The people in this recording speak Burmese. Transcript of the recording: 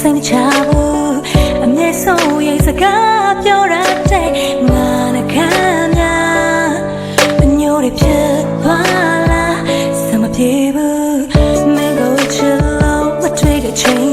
စိတ်မချဘူးအမြဲဆုံးရဲ့စကားပြောရတဲ့ငါနဲ့ခံများအညိုးတွေဖြစ်သွားလားစမပြေဘူးမင်းကိုချစ်လို့မတွေ့တဲ့ချိန်